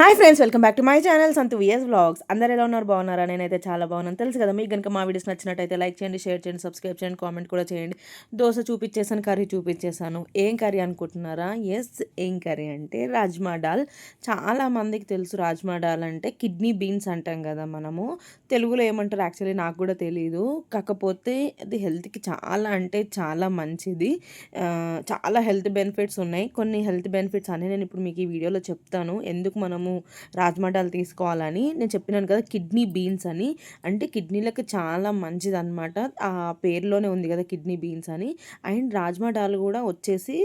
Hi friends welcome back to my channel Santhu VS vlogs అందరు ఎలా ఉన్నారు? బాగున్నారా? నేనైతే చాలా బాగున్నాను. తెలుసు కదా మీకు కనుక మా వీడియోస్ నచ్చినట్టయితే లైక్ చేయండి షేర్ చేయండి సబ్స్క్రైబ్ చేయండి కామెంట్ కూడా చేయండి. దోశ చూపించేసాను కర్రీ చూపించేసాను ఏం కర్రీ అనుకుంటున్నారా? ఎస్ ఏం కర్రీ అంటే రాజ్మా డాల్. చాలా మందికి తెలుసు రాజ్మా డాల్ అంటే కిడ్నీ బీన్స్ అంటాం కదా మనము. తెలుగులో ఏమంటారు? యాక్చువల్లీ నాకు కూడా తెలియదు కాకపోతే అది హెల్త్కి చాలా అంటే చాలా మంచిది. చాలా హెల్త్ బెనిఫిట్స్ ఉన్నాయి. కొన్ని హెల్త్ బెనిఫిట్స్ అన్నీ నేను ఇప్పుడు మీకు ఈ వీడియోలో చెప్తాను. ఎందుకు మనము మనము రాజ్మాటాలు తీసుకోవాలని. నేను చెప్పినాను కదా కిడ్నీ బీన్స్ అని. అంటే కిడ్నీలకు చాలా మంచిది అనమాట ఆ పేరులోనే ఉంది కదా కిడ్నీ బీన్స్ అని. అండ్ రాజ్మా డాల్ కూడా వచ్చేసి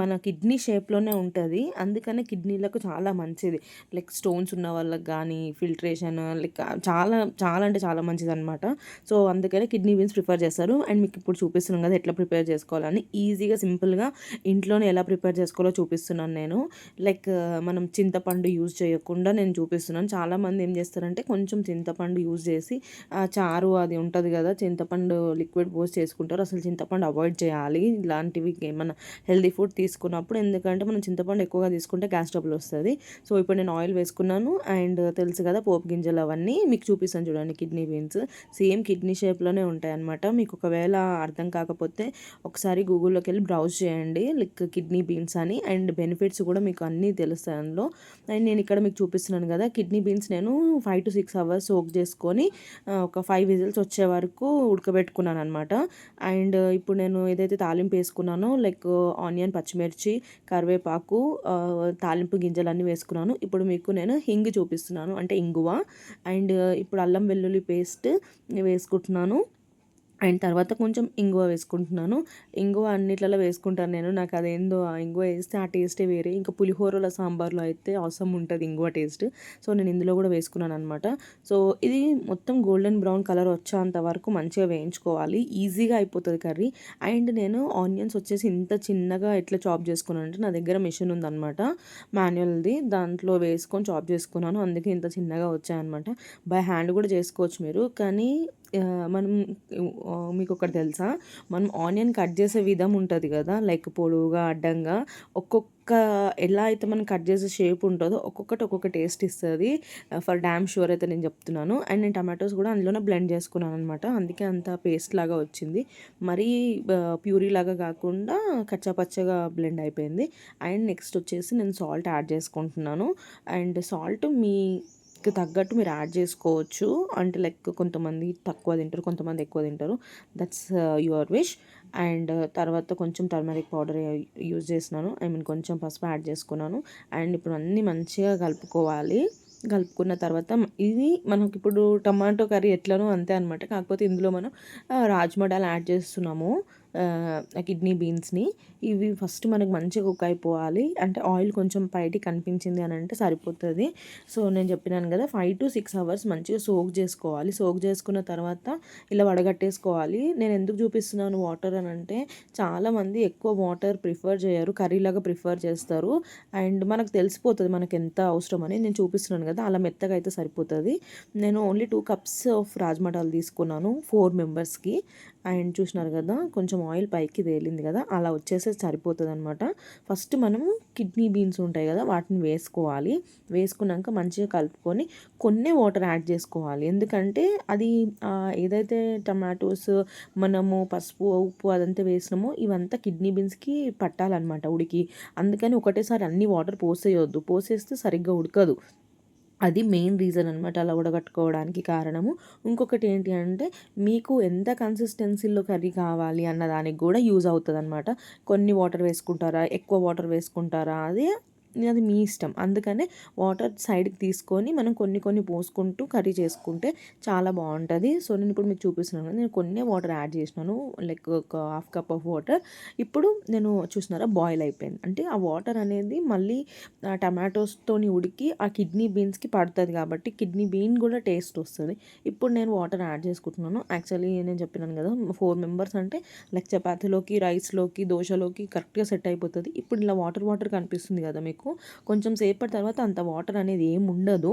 మన కిడ్నీ షేప్లోనే ఉంటుంది. అందుకనే కిడ్నీలకు చాలా మంచిది. లైక్ స్టోన్స్ ఉన్న వాళ్ళకి కానీ ఫిల్ట్రేషన్ లైక్ చాలా చాలా అంటే చాలా మంచిది అనమాట సో అందుకనే కిడ్నీ బీన్స్ ప్రిఫర్ చేస్తారు. అండ్ మీకు ఇప్పుడు చూపిస్తున్నాం కదా ఎట్లా ప్రిపేర్ చేసుకోవాలని. ఈజీగా సింపుల్గా ఇంట్లోనే ఎలా ప్రిపేర్ చేసుకోవాలో చూపిస్తున్నాను నేను. లైక్ మనం చింతపండు చింతపండు యూజ్ చేయకుండా నేను చూపిస్తున్నాను. చాలామంది ఏం చేస్తారంటే కొంచెం చింతపండు యూజ్ చేసి చారు అది ఉంటుంది కదా చింతపండు లిక్విడ్ పోసి చేసుకుంటారు. అసలు చింతపండు అవాయిడ్ చేయాలి. ఇలాంటివి ఏమన్నా హెల్దీ ఫుడ్ తీసుకున్నప్పుడు ఎందుకంటే మనం చింతపండు ఎక్కువగా తీసుకుంటే గ్యాస్ ట్రబుల్ వస్తుంది. సో ఇప్పుడు నేను ఆయిల్ వేసుకున్నాను. అండ్ తెలుసు కదా పోపు గింజలు అవన్నీ. మీకు చూపిస్తాను చూడండి కిడ్నీ బీన్స్. సేమ్ కిడ్నీ షేప్లోనే ఉంటాయి అనమాట మీకు ఒకవేళ అర్థం కాకపోతే ఒకసారి గూగుల్లోకి వెళ్ళి బ్రౌజ్ చేయండి. లైక్ కిడ్నీ బీన్స్ అని. అండ్ బెనిఫిట్స్ కూడా మీకు అన్నీ తెలుస్తాయి అందులో. అండ్ నేను ఇక్కడ మీకు చూపిస్తున్నాను కదా కిడ్నీ బీన్స్ నేను five to six hours soak చేసుకొని ఒక ఫైవ్ విజిల్స్ వచ్చే వరకు ఉడకబెట్టుకున్నాను అనమాట అండ్ ఇప్పుడు నేను ఏదైతే తాలింపు వేసుకున్నానో లైక్ ఆనియన్ పచ్చిమిర్చి కరివేపాకు తాలింపు గింజలన్నీ వేసుకున్నాను. ఇప్పుడు మీకు నేను హింగ్ చూపిస్తున్నాను అంటే ఇంగువ. అండ్ ఇప్పుడు అల్లం వెల్లుల్లి పేస్ట్ వేసుకుంటున్నాను. అండ్ తర్వాత కొంచెం ఇంగువ వేసుకుంటున్నాను. ఇంగువ అన్నిట్లలో వేసుకుంటాను నేను. నాకు అదేందో ఆ ఇంగువ వేస్తే ఆ టేస్టే వేరే. ఇంకా పులిహోరల సాంబార్లో అయితే అవసరం ఉంటుంది ఇంగువ టేస్ట్. సో నేను ఇందులో కూడా వేసుకున్నాను అనమాట సో ఇది మొత్తం గోల్డెన్ బ్రౌన్ కలర్ వచ్చేంత వరకు మంచిగా వేయించుకోవాలి. ఈజీగా అయిపోతుంది కర్రీ. అండ్ నేను ఆనియన్స్ వచ్చేసి ఇంత చిన్నగా ఎట్లా చాప్ చేసుకున్నాను అంటే నా దగ్గర మిషన్ ఉందన్నమాట. మాన్యువల్ది. దాంట్లో వేసుకొని చాప్ చేసుకున్నాను. అందుకే ఇంత చిన్నగా వచ్చాయన్నమాట. బై హ్యాండ్ కూడా చేసుకోవచ్చు మీరు. కానీ మనం మీకు ఒకటి తెలుసా? మనం ఆనియన్ కట్ చేసే విధం ఉంటుంది కదా? లైక్ పొడవుగా అడ్డంగా. ఒక్కొక్క ఎలా అయితే మనం కట్ చేసే షేప్ ఉంటుందో ఒక్కొక్కటి ఒక్కొక్క టేస్ట్ ఇస్తుంది. ఫర్ డ్యామ్ షూర్ అయితే నేను చెప్తున్నాను. అండ్ నేను టమాటోస్ కూడా అందులోనే బ్లెండ్ చేసుకున్నాను అనమాట అందుకే అంత పేస్ట్ లాగా వచ్చింది. మరీ ప్యూరీ లాగా కాకుండా కచ్చాపచ్చగా బ్లెండ్ అయిపోయింది. అండ్ నెక్స్ట్ వచ్చేసి నేను సాల్ట్ యాడ్ చేసుకుంటున్నాను. అండ్ సాల్ట్ మీ తగ్గట్టు మీరు యాడ్ చేసుకోవచ్చు. అంటే లైక్ కొంతమంది తక్కువ తింటారు కొంతమంది ఎక్కువ తింటారు. That's your wish and uh, తర్వాత కొంచెం టర్మరిక్ పౌడర్ యూజ్ చేసినాను ఐ మీన్ కొంచెం పసుపు యాడ్ చేసుకున్నాను. అండ్ ఇప్పుడు అన్నీ మంచిగా కలుపుకోవాలి. కలుపుకున్న తర్వాత ఇది మనకి ఇప్పుడు టమాటో కర్రీ ఎట్లనో అంతే అనమాట కాకపోతే ఇందులో మనం uh, రాజ్మా డాల్ యాడ్ చేస్తున్నాము. కిడ్నీ బీన్స్ని ఇవి ఫస్ట్ మనకు మంచిగా కుక్ అయిపోవాలి. అంటే ఆయిల్ కొంచెం బయటికి కనిపించింది అని అంటే సరిపోతుంది. సో నేను చెప్పినాను కదా ఫైవ్ టు సిక్స్ అవర్స్ మంచిగా సోక్ చేసుకోవాలి. సోక్ చేసుకున్న తర్వాత ఇలా వడగట్టేసుకోవాలి. నేను ఎందుకు చూపిస్తున్నాను వాటర్ అని అంటే చాలామంది ఎక్కువ వాటర్ ప్రిఫర్ చేయరు. కర్రీలాగా ప్రిఫర్ చేస్తారు. అండ్ మనకు తెలిసిపోతుంది మనకు ఎంత అవసరం అని. నేను చూపిస్తున్నాను కదా అలా మెత్తగా అయితే సరిపోతుంది. నేను ఓన్లీ టూ కప్స్ ఆఫ్ రాజ్మటాలు తీసుకున్నాను ఫోర్ మెంబర్స్కి. అండ్ చూసినారు కదా కొంచెం ఆయిల్ పైకి తేలింది కదా అలా వచ్చేస్తే సరిపోతుంది అనమాట ఫస్ట్ మనము కిడ్నీ బీన్స్ ఉంటాయి కదా వాటిని వేసుకోవాలి. వేసుకున్నాక మంచిగా కలుపుకొని కొన్ని వాటర్ యాడ్ చేసుకోవాలి. ఎందుకంటే అది ఏదైతే టమాటోస్ మనము పసుపు ఉప్పు అదంతా వేసినామో ఇవంతా కిడ్నీ బీన్స్కి పట్టాలన్నమాట ఉడికి. అందుకని ఒకటేసారి అన్ని వాటర్ పోసేయొద్దు. పోసేస్తే సరిగ్గా ఉడకదు. అది మెయిన్ రీజన్ అనమాట అలా ఉడగట్టుకోవడానికి కారణము. ఇంకొకటి ఏంటి అంటే మీకు ఎంత కన్సిస్టెన్సీలో కర్రీ కావాలి అన్న దానికి కూడా యూజ్ అవుతుంది అనమాట కొన్ని వాటర్ వేసుకుంటారా? ఎక్కువ వాటర్ వేసుకుంటారా? అది అది మీ ఇష్టం. అందుకనే వాటర్ సైడ్కి తీసుకొని మనం కొన్ని కొన్ని పోసుకుంటూ కర్రీ చేసుకుంటే చాలా బాగుంటుంది. సో నేను ఇప్పుడు మీకు చూపిస్తున్నాను నేను కొన్ని వాటర్ యాడ్ చేసినాను. లైక్ ఒక హాఫ్ కప్ ఆఫ్ వాటర్. ఇప్పుడు నేను చూసినారా బాయిల్ అయిపోయింది. అంటే ఆ వాటర్ అనేది మళ్ళీ టమాటోస్తోని ఉడికి ఆ కిడ్నీ బీన్స్కి పడుతుంది కాబట్టి కిడ్నీ బీన్ కూడా టేస్ట్ వస్తుంది. ఇప్పుడు నేను వాటర్ యాడ్ చేసుకుంటున్నాను. యాక్చువల్లీ నేను చెప్పినాను కదా ఫోర్ మెంబర్స్ అంటే లైక్ చపాతీలోకి రైస్లోకి దోశలోకి కరెక్ట్గా సెట్ అయిపోతుంది. ఇప్పుడు ఇలా వాటర్ వాటర్ కనిపిస్తుంది కదా మీకు. అనుకో కొంచెం సేపటి తర్వాత అంత వాటర్ అనేది ఏమి ఉండదు.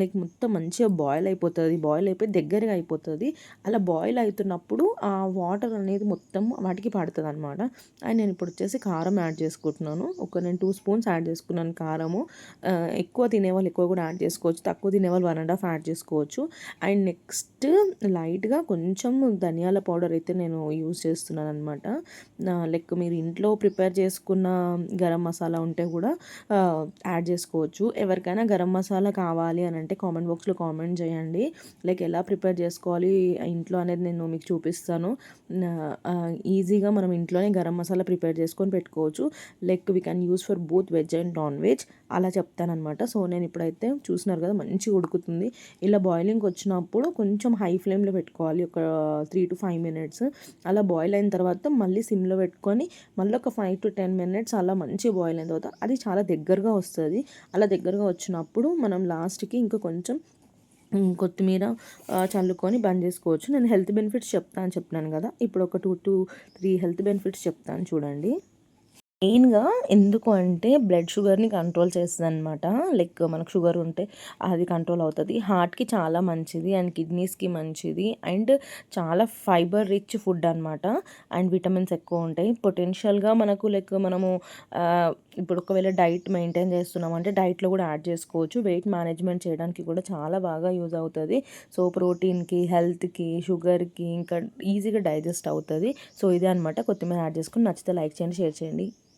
లైక్ మొత్తం మంచిగా బాయిల్ అయిపోతుంది. బాయిల్ అయిపోయి దగ్గరగా అయిపోతుంది. అలా బాయిల్ అవుతున్నప్పుడు ఆ వాటర్ అనేది మొత్తం వాటికి పడుతుంది అనమాట అండ్ నేను ఇప్పుడు వచ్చేసి కారం యాడ్ చేసుకుంటున్నాను. ఒక నేను టూ స్పూన్స్ యాడ్ చేసుకున్నాను కారము. ఎక్కువ తినేవాళ్ళు ఎక్కువ కూడా యాడ్ చేసుకోవచ్చు. తక్కువ తినేవాళ్ళు వన్ అండ్ హాఫ్ యాడ్ చేసుకోవచ్చు. అండ్ నెక్స్ట్ లైట్గా కొంచెం ధనియాల పౌడర్ అయితే నేను యూజ్ చేస్తున్నాను అనమాట లైక్ మీరు ఇంట్లో ప్రిపేర్ చేసుకున్న గరం మసాలా ఉంటే కూడా యాడ్ చేసుకోవచ్చు. ఎవరికైనా గరం మసాలా కావాలి అని అంటే కామెంట్ బాక్స్లో కామెంట్ చేయండి. లైక్ ఎలా ప్రిపేర్ చేసుకోవాలి ఇంట్లో అనేది నేను మీకు చూపిస్తాను. ఈజీగా మనం ఇంట్లోనే గరం మసాలా ప్రిపేర్ చేసుకొని పెట్టుకోవచ్చు. Like we can use for both veg and non veg. అలా చెప్తానమాట సో నేను ఇప్పుడైతే చూస్తున్నారు కదా మంచిగా ఉడుకుతుంది. ఇలా బాయిలింగ్ వచ్చినప్పుడు కొంచెం హై ఫ్లేమ్లో పెట్టుకోవాలి. ఒక త్రీ టు ఫైవ్ మినిట్స్. అలా బాయిల్ అయిన తర్వాత మళ్ళీ సిమ్లో పెట్టుకొని మళ్ళీ ఒక ఫైవ్ టు టెన్ మినిట్స్ అలా మంచిగా బాయిల్ అయిన తర్వాత అది చాలా దగ్గర దగ్గరగా వస్తుంది. అలా దగ్గరగా వచ్చినప్పుడు మనం లాస్ట్కి ఇంకా కొంచెం కొత్తిమీర చల్లుకొని బంద్ చేసుకోవచ్చు. నేను హెల్త్ బెనిఫిట్స్ చెప్తాను చెప్పినాను కదా. ఇప్పుడు ఒక two two three health benefits చెప్తాను చూడండి. మెయిన్గా ఎందుకు అంటే బ్లడ్ షుగర్ని కంట్రోల్ చేస్తుంది అనమాట లైక్ మనకు షుగర్ ఉంటే అది కంట్రోల్ అవుతుంది. హార్ట్కి చాలా మంచిది అండ్ కిడ్నీస్కి మంచిది అండ్ చాలా ఫైబర్ రిచ్ ఫుడ్ అనమాట అండ్ విటమిన్స్ ఎక్కువ ఉంటాయి. పొటెన్షియల్గా మనకు లైక్ మనము ఇప్పుడు ఒకవేళ డైట్ మెయింటైన్ చేస్తున్నాం అంటే డైట్లో కూడా యాడ్ చేసుకోవచ్చు. వెయిట్ మేనేజ్మెంట్ చేయడానికి కూడా చాలా బాగా యూజ్ అవుతుంది. సో ప్రోటీన్కి హెల్త్కి షుగర్కి ఇంకా ఈజీగా డైజెస్ట్ అవుతుంది. సో ఇదే అనమాట కొత్తిమీర యాడ్ చేసుకుని నచ్చితే లైక్ చేయండి షేర్ చేయండి.